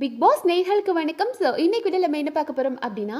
Big pass நேர்களுக்கு வணக்கம். So இன்னைக்கு வீடியோ நம்ம என்ன பார்க்க போகிறோம் அப்படின்னா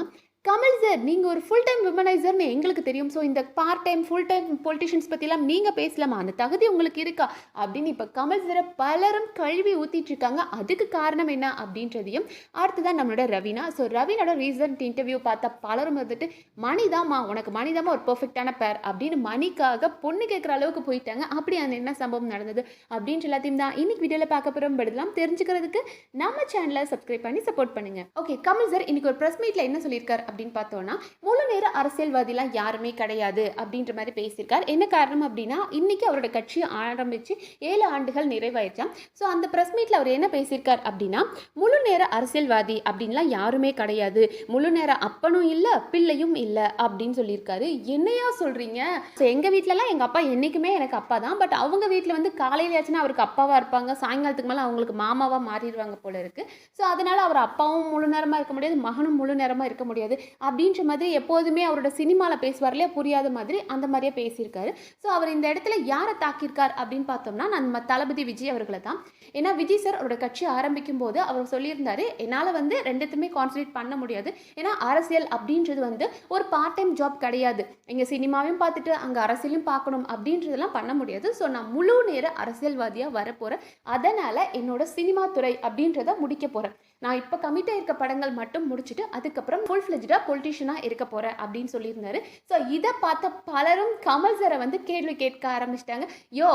கமல் சார் நீங்கள் ஒரு ஃபுல் டைம் விமனைசர்னு எங்களுக்கு தெரியும். ஸோ இந்த part time full time politicians பற்றிலாம் நீங்கள் பேசலாமா? அந்த தகுதி உங்களுக்கு இருக்கா? அப்படின்னு இப்போ கமல் சாரை பலரும் கழுவி ஊற்றிட்டு இருக்காங்க. அதுக்கு காரணம் என்ன அப்படின்றதையும் அடுத்ததான் நம்மளோட ரவீனா. ஸோ ரவீனோட ரீசன்ட் இன்டர்வியூ பார்த்தா பலரும் வந்துட்டு மணிதாம்மா உனக்கு மணிதாம்மா ஒரு பெர்ஃபெக்டான பேர் அப்படின்னு மணிக்காக பொண்ணு கேட்குற அளவுக்கு போயிட்டாங்க. அப்படி அந்த என்ன சம்பவம் நடந்தது அப்படின்ற எல்லாத்தையும் தான் இன்னைக்கு வீடியோவில் பார்க்க போகிறோம் படுதலாம் தெரிஞ்சுக்கிறதுக்கு நம்ம சேனலை சப்ஸ்கிரைப் பண்ணி சப்போர்ட் பண்ணுங்க. ஓகே கமல் சார் இன்னைக்கு ஒரு ப்ரெஸ் மீட்டில் என்ன சொல்லியிருக்காரு அப்படின்னு பார்த்தோன்னா முழு நேர அரசியல்வாதிலாம் யாருமே கிடையாது அப்படின்ற மாதிரி பேசியிருக்கார். என்ன காரணம் அப்படின்னா இன்னைக்கு அவரோட கட்சி ஆரம்பித்து ஏழு ஆண்டுகள் நிறைவாயிருச்சாம் ஸோ அந்த ப்ரெஸ் மீட்டில் அவர் என்ன பேசியிருக்கார் அப்படின்னா முழு நேர அரசியல்வாதி அப்படின்லாம் யாருமே கிடையாது. முழு நேர அப்பனும் இல்லை பிள்ளையும் இல்லை அப்படின்னு சொல்லியிருக்காரு. என்னையா சொல்கிறீங்க ஸோ எங்கள் வீட்டிலலாம் எங்கள் அப்பா என்றைக்குமே எனக்கு அப்பா தான். பட் அவங்க வீட்டில் வந்து காலையிலாச்சுன்னா அவருக்கு அப்பாவாக இருப்பாங்க. சாயங்காலத்துக்கு மேலே அவங்களுக்கு மாமாவாக மாறிடுவாங்க போல இருக்குது ஸோ அதனால் அவர் அப்பாவும் முழு நேரமாக இருக்க முடியாது மகனும் முழு நேரமாக இருக்க முடியாது. அப்படின்ற மாதிரி எப்போதுமே அவரோட சினிமாவில் பேசுவார் இல்லையா புரியாத மாதிரி அந்த மாதிரியே பேசியிருக்காரு. ஸோ அவர் இந்த இடத்துல யாரை தாக்கியிருக்கார் அப்படின்னு பார்த்தோம்னா நம்ம தளபதி விஜய் அவர்களை தான். ஏன்னா விஜய் சார் அவரோட கட்சி ஆரம்பிக்கும் போது அவர் சொல்லியிருந்தாரு என்னால் வந்து ரெண்டுத்துமே கான்சன்ட்ரேட் பண்ண முடியாது. ஏன்னா அரசியல் அப்படின்றது வந்து ஒரு பார்ட் டைம் ஜாப் கிடையாது. இங்கே சினிமாவையும் பார்த்துட்டு அங்கே அரசியலும் பார்க்கணும் அப்படின்றதெல்லாம் பண்ண முடியாது. ஸோ நான் முழு நேர அரசியல்வாதியாக வரப்போகிறேன் அதனால் என்னோட சினிமா துறை அப்படின்றத முடிக்க போகிறேன் நான் இப்போ கமிட்டாக இருக்க படங்கள் மட்டும் முடிச்சுட்டு அதுக்கப்புறம் ஃபுல் ஃப்ளெஜ்டாக பொலிட்டிஷியனாக இருக்க போகிறேன் அப்படின்னு சொல்லியிருந்தாரு. ஸோ இதை பார்த்த பலரும் கமல் சாரை வந்து கேள்வி கேட்க ஆரம்பிச்சிட்டாங்க. யோ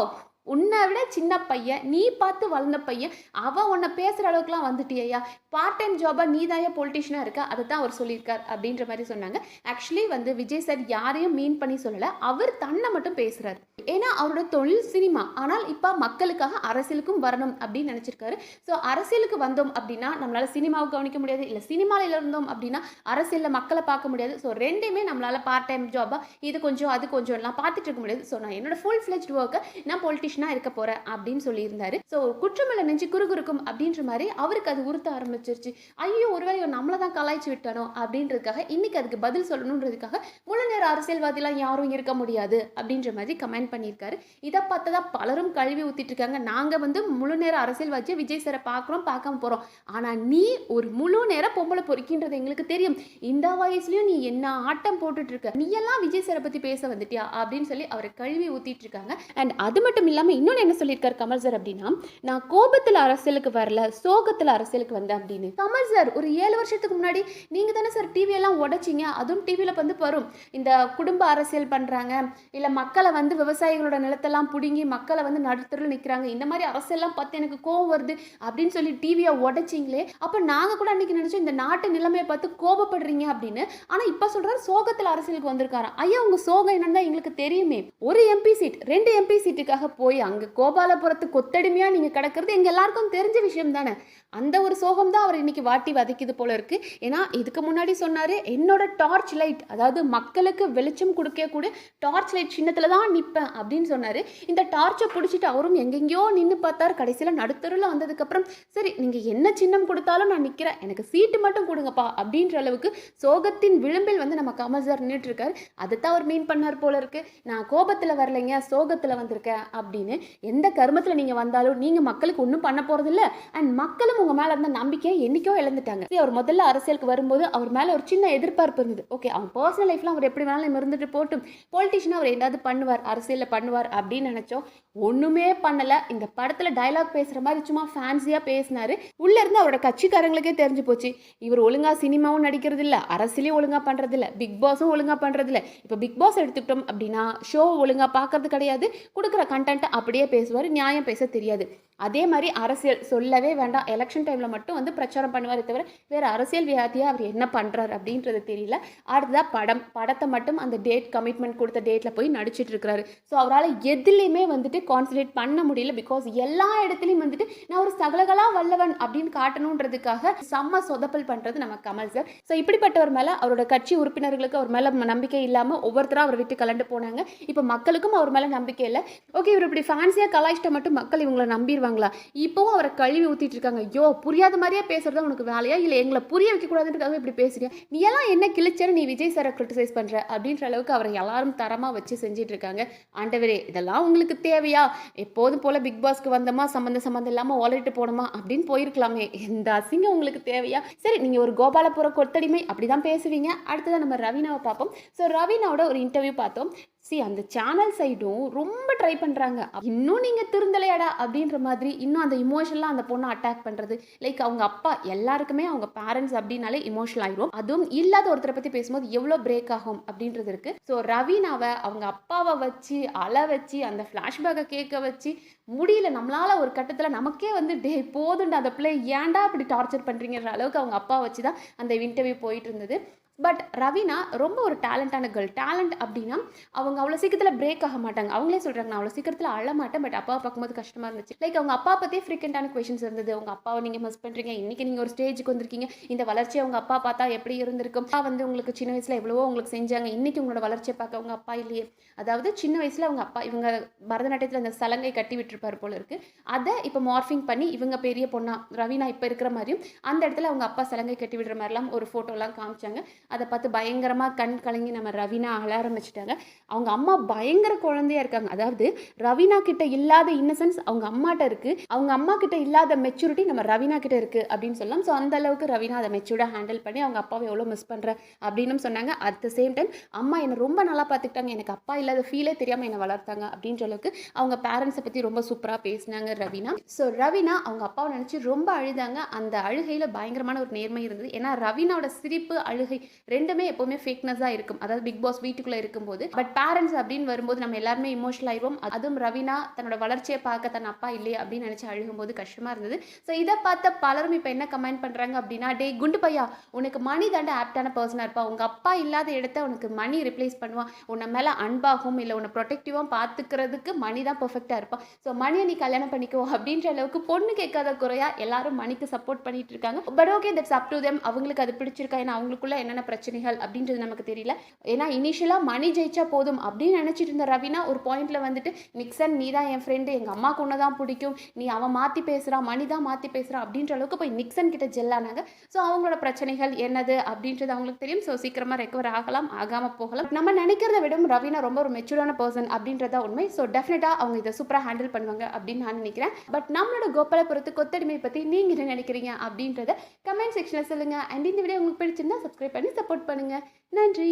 உன்னை விட சின்ன பையன் நீ பார்த்து வளர்ந்த பையன் அவன் உன்னை பேசுகிற அளவுக்குலாம் வந்துட்டியா பார்ட் டைம் ஜாபாக நீ தான் பொலிட்டிஷனாக இருக்க? அதை தான் அவர் சொல்லியிருக்கார் அப்படின்ற மாதிரி சொன்னாங்க. ஆக்சுவலி வந்து விஜய் சார் யாரையும் மீன் பண்ணி சொல்லலை. அவர் தன்னை மட்டும் பேசுகிறார் ஏன்னா அவரோட தொழில் சினிமா. ஆனால் இப்போ மக்களுக்காக அரசியலுக்கும் வரணும் அப்படின்னு நினச்சிருக்காரு. ஸோ அரசியலுக்கு வந்தோம் அப்படின்னா நம்மளால் சினிமாவை கவனிக்க முடியாது. இல்லை சினிமாவில் இருந்தோம் அப்படின்னா அரசியலில் மக்களை பார்க்க முடியாது. ஸோ ரெண்டுமே நம்மளால் பார்ட் டைம் ஜாபாக இது கொஞ்சம் அது கொஞ்சம்லாம் பார்த்துட்டு இருக்க முடியாது. ஸோ நான் என்னோட ஃபுல் ஃப்ளெஜ்ட் ஒர்க்கை நான் பொலிட்டிஷனாக இருக்க போகிறேன் அப்படின்னு சொல்லியிருந்தாரு. ஸோ குற்றமில்ல நெஞ்சு குறுகுறுக்கும் அப்படின்ற மாதிரி அவருக்கு அது உறுத்த ஆரம்பிச்சிருச்சு. ஐயோ ஒருவேளை நம்மளை தான் கலாய்ச்சி விட்டானோ அப்படின்றதுக்காக இன்னைக்கு அதுக்கு பதில் சொல்லணுன்றதுக்காக முழு நேர அரசியல்வாதிலாம் யாரும் இருக்க முடியாது அப்படின்ற மாதிரி கமெண்ட் பண்ணியிருக்காரு. இதை பார்த்ததா பலரும் கழுவி ஊத்திட்டு இருக்காங்க நாங்கள் வந்து முழு நேர அரசியல்வாதியை விஜய் சாரை பார்க்குறோம் பார்க்காம போகிறோம் ஆனால் நீ ஒரு முழு நேர பொம்பளை பொறுக்கின்றது எங்களுக்கு தெரியும். இந்த வயசுலையும் நீ என்ன ஆட்டம் போட்டுட்டு இருக்க? நீ எல்லாம் விஜய் சாரை பற்றி பேச வந்துட்டியா அப்படின்னு சொல்லி அவரை கழுவி ஊத்திட்டு இருக்காங்க அண்ட் அது மட்டும் இல்லாமல் இன்னொன்று என்ன சொல்லியிருக்காரு கமல் சார் அப்படின்னா நான் கோபத்தில் அரசியலுக்கு வரல சோகத்தில் அரசியலுக்கு வந்தேன் அப்படின்னு. கமல் சார் ஒரு ஏழு வருஷத்துக்கு முன்னாடி நீங்கள் தானே சார் டிவியெல்லாம் உடைச்சிங்க அதுவும் டிவியில் வந்து வரும். இந்த குடும்ப அரசியல் பண்ணுறாங்க இல்லை மக்களை வந்து விவசாயிகளோட நிலத்தெல்லாம் பிடுங்கி மக்களை வந்து நடுத்தரில் நிற்கிறாங்க இந்த மாதிரி அரசியல்லாம் பார்த்து எனக்கு கோவம் வருது அப்படின்னு சொல்லி டிவியை உடைச்சிங்களே அப்போ நாங்கள் கூட அன்றைக்கி நினச்சோம் இந்த நாட்டு நிலைமையை பார்த்து கோபப்படுறீங்க அப்படின்னு. ஆனால் இப்போ சொல்கிறார் சோகத்தில் அரசியலுக்கு வந்திருக்காராம். ஐயா உங்கள் சோகம் என்னன்னு தான் எங்களுக்கு தெரியுமே. ஒரு எம்பி சீட் ரெண்டு எம்பி சீட்டுக்காக போய் அங்கே கோபாலபுரத்து கொத்தடிமையாக நீங்கள் கிடக்கிறது எங்கள் எல்லாருக்கும் தெரிஞ்ச விஷயம் தானே. அந்த ஒரு சோகம் தான் அவர் இன்னைக்கு வாட்டி வதைக்குது போல இருக்கு. ஏன்னா இதுக்கு முன்னாடி சொன்னார் என்னோட டார்ச் லைட் அதாவது மக்களுக்கு வெளிச்சம் கொடுக்கக்கூடிய டார்ச் லைட் சின்னத்தில் தான் நிற்பேன் அப்படின்னு சொன்னார். இந்த டார்ச்சை பிடிச்சிட்டு அவரும் எங்கெங்கேயோ நின்று பார்த்தார். கடைசியில் நடுத்தருவில் வந்ததுக்கப்புறம் சரி நீங்கள் என்ன சின்னம் கொடுத்தாலும் நான் நிற்கிறேன் எனக்கு சீட்டு மட்டும் கொடுங்கப்பா அப்படின்ற அளவுக்கு சோகத்தின் விளிம்பில் வந்து நம்ம கமல் சார் நின்றுட்டு இருக்காரு. தான் அவர் மீன் பண்ணார் போல இருக்கு. நான் கோபத்தில் வரலைங்க சோகத்தில் வந்திருக்கேன் அப்படின்னு. எந்த கர்மத்தில் நீங்கள் வந்தாலும் நீங்கள் மக்களுக்கு ஒன்றும் பண்ண போகிறதில்ல அண்ட் மக்களும் உங்கள் மேலே இருந்த நம்பிக்கையை என்றைக்கோ இழந்துட்டாங்க. சரி, அவர் முதல்ல அரசியலுக்கு வரும்போது அவர் மேலே ஒரு சின்ன எதிர்பார்ப்பு இருந்தது. ஓகே அவன் பர்சனல் லைஃப்பில் அவர் எப்படி வேணாலும் இருந்துட்டு போட்டும் பொலிட்டிஷியனாக அவர் ஏதாவது பண்ணுவார் அரசியலில் பண்ணுவார் அப்படின்னு நினச்சோம். ஒன்றுமே பண்ணலை. இந்த படத்தில் டயலாக் பேசுகிற மாதிரி சும்மா ஃபேன்சியாக பேசினாரு. உள்ளே இருந்து அவரோட கட்சிக்காரங்களுக்கே தெரிஞ்சு போச்சு. இவர் ஒழுங்காக சினிமாவும் நடிக்கிறதில்ல அரசியலையும் ஒழுங்காக பண்ணுறதில்ல பிக் பாஸும் ஒழுங்காக பண்ணுறதில்ல இப்போ பிக் பாஸ் எடுத்துக்கிட்டோம் அப்படின்னா ஷோ ஒழுங்காக பார்க்கறது கிடையாது. கொடுக்குற கண்டென்ட்டை அப்படியே பேசுவார் நியாயம் பேச தெரியாது. அதே மாதிரி அரசியல் சொல்லவே வேண்டாம். எலெக்ஷன் டைமில் மட்டும் வந்து பிரச்சாரம் பண்ணுவாரே தவிர வேறு அரசியல் வியாதியாக அவர் என்ன பண்ணுறாரு அப்படின்றது தெரியல. அடுத்ததாக படம். படத்தை மட்டும் அந்த டேட் கமிட்மெண்ட் கொடுத்த டேட்டில் போய் நடிச்சிட்டு இருக்கிறாரு. ஸோ அவரால் எதுலேயுமே வந்துட்டு கான்சன்ட்ரேட் பண்ண முடியல பிகாஸ் எல்லா இடத்துலையும் வந்துட்டு நான் ஒரு சகலகலா வல்லவன் அப்படின்னு காட்டணுன்றதுக்காக செம்ம சொதப்பல் பண்ணுறது நம்ம கமல் சார் ஸோ இப்படிப்பட்டவர் மேலே அவரோட கட்சி உறுப்பினர்களுக்கு அவர் மேலே நம்பிக்கை இல்லாமல் ஒவ்வொருத்தராக அவரை விட்டு கலண்டு போனாங்க. இப்போ மக்களுக்கும் அவர் மேலே நம்பிக்கை இல்லை. ஓகே இவர் இப்படி ஃபேன்சியாக கலாய்ச்சிட்ட மட்டும் மக்கள் இவங்களை நம்பிடுவாங்க சொல்லிடுவாங்களா இப்போவும் அவரை கழுவி ஊற்றிட்டு இருக்காங்க. ஐயோ புரியாத மாதிரியே பேசுறது உனக்கு வேலையா? இல்லை எங்களை புரிய வைக்கக்கூடாதுன்றதுக்காக இப்படி பேசுறியா? நீ எல்லாம் என்ன கிழிச்சேன்னு நீ விஜய் சாரை கிரிட்டிசைஸ் பண்ணுற அப்படின்ற அளவுக்கு அவரை எல்லாரும் தரமாக வச்சு செஞ்சுட்டு இருக்காங்க. ஆண்டவரே இதெல்லாம் உங்களுக்கு தேவையா? எப்போதும் போல் பிக் பாஸ்க்கு வந்தோமா? சம்மந்த சம்மந்தம் இல்லாமல் ஓலரிட்டு போனோமா? அப்படின்னு போயிருக்கலாமே. இந்த அசிங்கம் உங்களுக்கு தேவையா? சரி நீங்கள் ஒரு கோபாலபுர கொத்தடிமை அப்படி தான் பேசுவீங்க. அடுத்ததான் நம்ம ரவீனாவை பார்ப்போம். ஸோ ரவீனாவோட ஒரு இன்டர்வியூ பார்த்தோம். சி அந்த சேனல் சைடும் ரொம்ப ட்ரை பண்ணுறாங்க இன்னும் நீங்கள் திருந்தலையாடா அப்படின்ற மாதிரி இன்னும் அந்த இமோஷனலாக அந்த பொண்ணை அட்டாக் பண்ணுறது லைக் அவங்க அப்பா எல்லாருக்குமே அவங்க பேரண்ட்ஸ் அப்படின்னாலே இமோஷனல் ஆயிரும். அதுவும் இல்லாத ஒருத்தரை பற்றி பேசும்போது எவ்வளோ பிரேக் ஆகும் அப்படின்றது இருக்குது ஸோ ரவீனாவை அவங்க அப்பாவை வச்சு அழ வச்சு அந்த ஃப்ளாஷ்பேக்கை கேட்க வச்சு முடியல. நம்மளால் ஒரு கட்டத்தில் நமக்கே வந்து டே போதுண்டா அந்த பிள்ளை ஏன்டா அப்படி டார்ச்சர் பண்ணுறீங்கிற அளவுக்கு அவங்க அப்பா வச்சு தான் அந்த இன்டர்வியூ போயிட்டு இருந்தது. பட் ரவினா ரொம்ப ஒரு டேலண்டான கேர்ள் டேலண்ட் அப்படின்னா அவங்க அவ்வளோ சீக்கிரத்தில் பிரேக் ஆக மாட்டாங்க. அவங்களே சொல்கிறாங்க நான் அவ்வளோ சீக்கிரத்தில் அழ மாட்டேன் பட் அப்பாவை பார்க்கும்போது கஷ்டமாக இருந்துச்சு. லைக் அவங்க அப்பா பற்றியே ஃப்ரீக்வெண்ட்டான கொஷின்ஸ் இருந்தது. உங்க அப்பாவை நீங்கள் மிஸ் பண்ணுறீங்க இன்றைக்கி நீங்கள் ஒரு ஸ்டேஜுக்கு வந்திருக்கீங்க. இந்த வளர்ச்சியை உங்கள் அப்பா பார்த்தா எப்படி இருந்திருக்கும்? அப்பா வந்து உங்களுக்கு சின்ன வயசில் எவ்வளவோ உங்களுக்கு செஞ்சாங்க. இன்றைக்கி உங்களோட வளர்ச்சியை பார்க்க உங்கள் அப்பா இல்லையே. அதாவது சின்ன வயசில் அவங்க அப்பா இவங்க பரதநாட்டியத்தில் அந்த சலங்கை கட்டி விட்டுருப்பார் போல இருக்குது அதை இப்போ மார்ஃபிங் பண்ணி இவங்க பெரிய பொண்ணா ரவீனா இப்போ இருக்கிற மாதிரியும் அந்த இடத்துல அவங்க அப்பா சலங்கை கட்டி விடுற மாதிரிலாம் ஒரு ஃபோட்டோலாம் காமிச்சாங்க. அதை பார்த்து பயங்கரமாக கண் கலங்கி நம்ம ரவீனா அழ ஆரம்பிச்சிட்டாங்க. அவங்க அம்மா பயங்கர குழந்தையா இருக்காங்க. அதாவது ரவீனா கிட்ட இல்லாத இன்னசென்ஸ் அவங்க அம்மாட்ட இருக்கு. அவங்க அம்மா கிட்ட இல்லாத மெச்சூரிட்டி நம்ம ரவீனா கிட்ட இருக்கு அப்படின்னு சொல்லலாம். ஸோ அந்த அளவுக்கு ரவீனா அதை மெச்சூர்டாக ஹேண்டில் பண்ணி அவங்க அப்பாவை எவ்வளோ மிஸ் பண்ணுற அப்படின்னு சொன்னாங்க. அட் த சேம் டைம் அம்மா என்னை ரொம்ப நல்லா பார்த்துக்கிட்டாங்க. எனக்கு அப்பா இல்லாத ஃபீலே தெரியாமல் என்னை வளர்த்தாங்க அப்படின்ற அளவுக்கு அவங்க பேரண்ட்ஸை பற்றி ரொம்ப சூப்பராக பேசினாங்க ரவீனா. ஸோ ரவீனா அவங்க அப்பாவை நினச்சி ரொம்ப அழுதாங்க. அந்த அழுகையில் பயங்கரமான ஒரு நேர்மை இருந்தது. ஏன்னா ரவீனாவோட சிரிப்பு அழுகை ரெண்டுமே எப்போவுமே ஃபேக்னஸாக இருக்கும். அதாவது பிக் பாஸ் வீட்டுக்குள்ளே இருக்கும்போது. பட் பேரண்ட்ஸ் அப்படின்னு வரும்போது நம்ம எல்லாருமே இமோஷனல் ஆயிடுவோம் அதுவும் ரவினா தன்னோட வளர்ச்சியை பார்க்க தன் அப்பா இல்லையே அப்படின்னு நினச்சி அழுகும்போது கஷ்டமாக இருந்தது. ஸோ இதை பார்த்த பலரும் இப்போ என்ன கமெண்ட் பண்ணுறாங்க அப்படின்னா டே குண்டு பையா உனக்கு மணி தாண்ட ஆப்டான பர்சனாக இருப்பா. உங்கள் அப்பா இல்லாத இடத்த உனக்கு மணி ரிப்ளேஸ் பண்ணுவான். உன்னை மேலே அன்பாகும் இல்லை உன்னை ப்ரொடெக்டிவாக பார்த்துக்கிறதுக்கு மணி தான் பர்ஃபெக்டாக இருப்பான் ஸோ மணியை நீ கல்யாணம் பண்ணிக்கோ. அப்படின்ற அளவுக்கு பொண்ணு கேட்காத குறையா எல்லாரும் மணிக்கு சப்போர்ட் பண்ணிட்டு இருக்காங்க. But okay that's up to them அவங்களுக்கு அது பிடிச்சிருக்கா? ஏன்னா அவங்களுக்குள்ள என்னென்ன பிரச்சனைகள் அப்படின்றது நமக்கு தெரியல. ஏன்னா இனிஷியலாக மணி ஜெயிச்சா போதும் அப்படின்னு நினச்சிட்டு இருந்த ரவினா ஒரு பாயிண்டில் வந்துட்டு நிக்சன் நீ தான் என் ஃப்ரெண்டு எங்கள் அம்மாவுக்கு ஒன்று தான் பிடிக்கும். நீ அவன் மாற்றி பேசுகிறான் மணி தான் மாற்றி பேசுகிறான் அப்படின்ற அளவுக்கு போய் நிக்சன் கிட்ட ஜெல்லானாங்க. ஸோ அவங்களோட பிரச்சனைகள் என்னது அப்படின்றது அவங்களுக்கு தெரியும். ஸோ சீக்கிரமாக ரெக்கவர் ஆகலாம் ஆகாமல் போகலாம். நம்ம நினைக்கிறத விட ரவினா ரொம்ப ஒரு மெச்சூர்டான பர்சன் அப்படின்றதா உண்மை. ஸோ டெஃபினட்டாக அவங்க இதை சூப்பராக ஹேண்டில் பண்ணுவாங்க அப்படின்னு நான் நினைக்கிறேன். பட் நம்மளோட கோபாலபுரத்து கொத்தடிமை பற்றி நீங்கள் என்ன நினைக்கிறீங்க அப்படின்றத கமெண்ட் செக்ஷனில் சொல்லுங்கள் அண்ட் இந்த வீடியோ உங்களுக்கு பிடிச்சிருந்தா சப்ஸ்கிரைப் பண்ணி சப்போர்ட் பண்ணுங்கள் நன்றி.